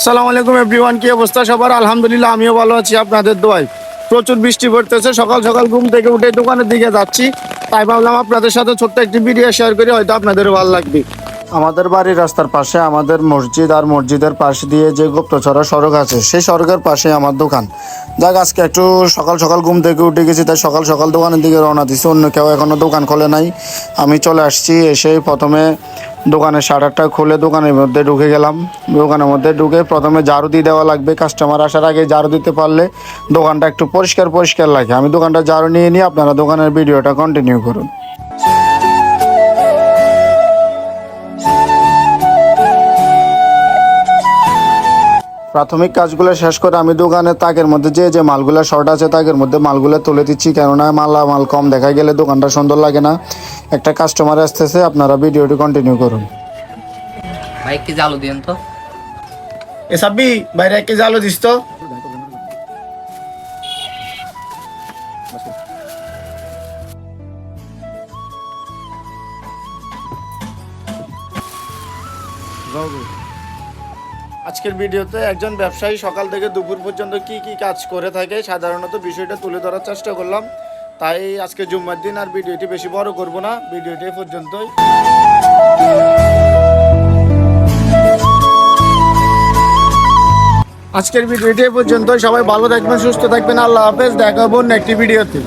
আসসালামু আলাইকুম এভরিওয়ান কি অবস্থা সবার? আলহামদুলিল্লাহ, আমিও ভালো আছি আপনাদের দোয়ায়। প্রচুর বৃষ্টি পড়তেছে, সকাল সকাল ঘুম থেকে উঠে দোকানের দিকে যাচ্ছি। তাই ভাবলাম আপনাদের সাথে ছোট্ট একটি ভিডিও শেয়ার করি, হয়তো আপনাদেরও ভালো লাগবে। আমাদের বাড়ির রাস্তার পাশে আমাদের মসজিদ আর মসজিদের পাশ দিয়ে যে গুপ্তচরা সড়ক আছে, সেই সড়কের পাশে আমার দোকান। যাক, আজকে একটু সকাল সকাল ঘুম থেকে উঠে গেছি, তাই সকাল সকাল দোকানের দিকে রওনা দিছি, অন্য কেউ এখনও দোকান খোলে নাই। আমি চলে আসছি এসে প্রথমে দোকানের শাটারটা খুলে দোকানের মধ্যে ঢুকে গেলাম। দোকানের মধ্যে ঢুকে প্রথমে ঝাড়ু দিয়ে দেওয়া লাগবে কাস্টমার আসার আগে ঝাড়ু দিতে পারলে দোকানটা একটু পরিষ্কার পরিষ্কার লাগে। আমি দোকানটা ঝাড়ু নিয়ে নিই আপনারা দোকানের ভিডিওটা কন্টিনিউ করুন। প্রাথমিক কাজগুলো শেষ করে আমি দোকানে তাকের মধ্যে যে যে মালগুলো শর্ট আছে তাকের মধ্যে মালগুলো তুলে দিচ্ছি। কেননা মালা মাল কম দেখা গেলে দোকানটা সুন্দর লাগে না। একটা কাস্টমার আসতেছে আপনারা ভিডিওটি কন্টিনিউ করুন। ভাই কি জালু দিন তো। এ সাব্বি বাইরে এক কেজি আলু দিস তো। আজকের ভিডিওতে একজন ব্যবসায়ী সকাল থেকে দুপুর পর্যন্ত কি কি কাজ করে থাকে সাধারণত বিষয়টা তুলে ধরার চেষ্টা করলাম। তাই আজকে জুম্মার দিন আর ভিডিওটি বেশি বড় করব না। ভিডিওটি পর্যন্তই। আজকের ভিডিওটি পর্যন্তই। সবাই ভালো থাকবেন, সুস্থ থাকবেন। আল্লাহ হাফেজ। দেখা হব একটি ভিডিওতে।